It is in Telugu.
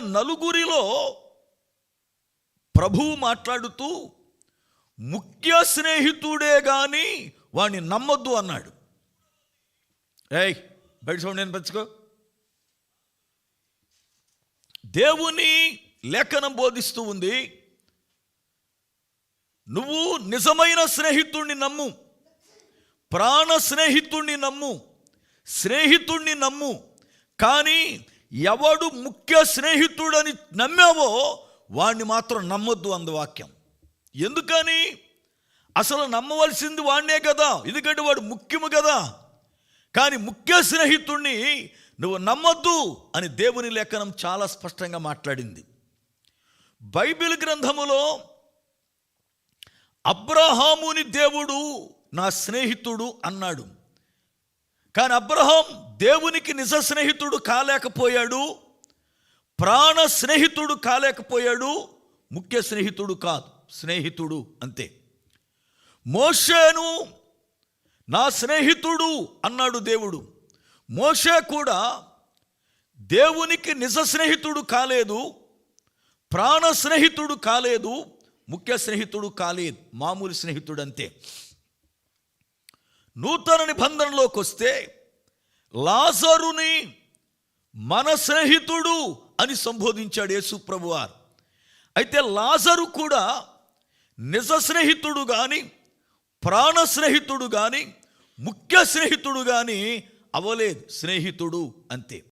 నలుగురిలో ప్రభువు మాట్లాడుతూ ముఖ్య స్నేహితుడే గాని వాణ్ణి నమ్మొద్దు అన్నాడు. ఏయ్ బయట సౌండ్ నేను దేవుని లేఖనం బోధిస్తూ ఉంది నువ్వు నిజమైన స్నేహితుణ్ణి నమ్ము ప్రాణ స్నేహితుణ్ణి నమ్ము స్నేహితుణ్ణి నమ్ము కానీ ఎవడు ముఖ్య స్నేహితుడని నమ్మావో వాణ్ణి మాత్రం నమ్మొద్దు అంది వాక్యం. ఎందుకని? అసలు నమ్మవలసింది వాణ్ణే కదా ఎందుకంటే వాడు ముఖ్యము కదా. కానీ ముఖ్య స్నేహితుణ్ణి నువ్వు నమ్మొద్దు అని దేవుని లేఖనం చాలా స్పష్టంగా మాట్లాడింది. బైబిల్ గ్రంథములో అబ్రహాముని దేవుడు నా స్నేహితుడు అన్నాడు. కానీ అబ్రహాం దేవునికి నిజ స్నేహితుడు కాలేకపోయాడు ప్రాణ స్నేహితుడు కాలేకపోయాడు ముఖ్య స్నేహితుడు కాదు స్నేహితుడు అంతే. మోషేను నా స్నేహితుడు అన్నాడు దేవుడు. మోషే కూడా దేవునికి నిజ స్నేహితుడు కాలేదు ప్రాణ స్నేహితుడు కాలేదు ముఖ్య స్నేహితుడు కాలేదు మామూలు స్నేహితుడు అంతే. నూతన నిబంధనలోకి వస్తే లాజరుని మన స్నేహితుడు అని సంబోధించాడు యేసు ప్రభువారు. అయితే లాజరు కూడా నిజ స్నేహితుడు కానీ ప్రాణ స్నేహితుడు కానీ ముఖ్య స్నేహితుడు కానీ అవలేదు. స్నేహితుడు అంతే.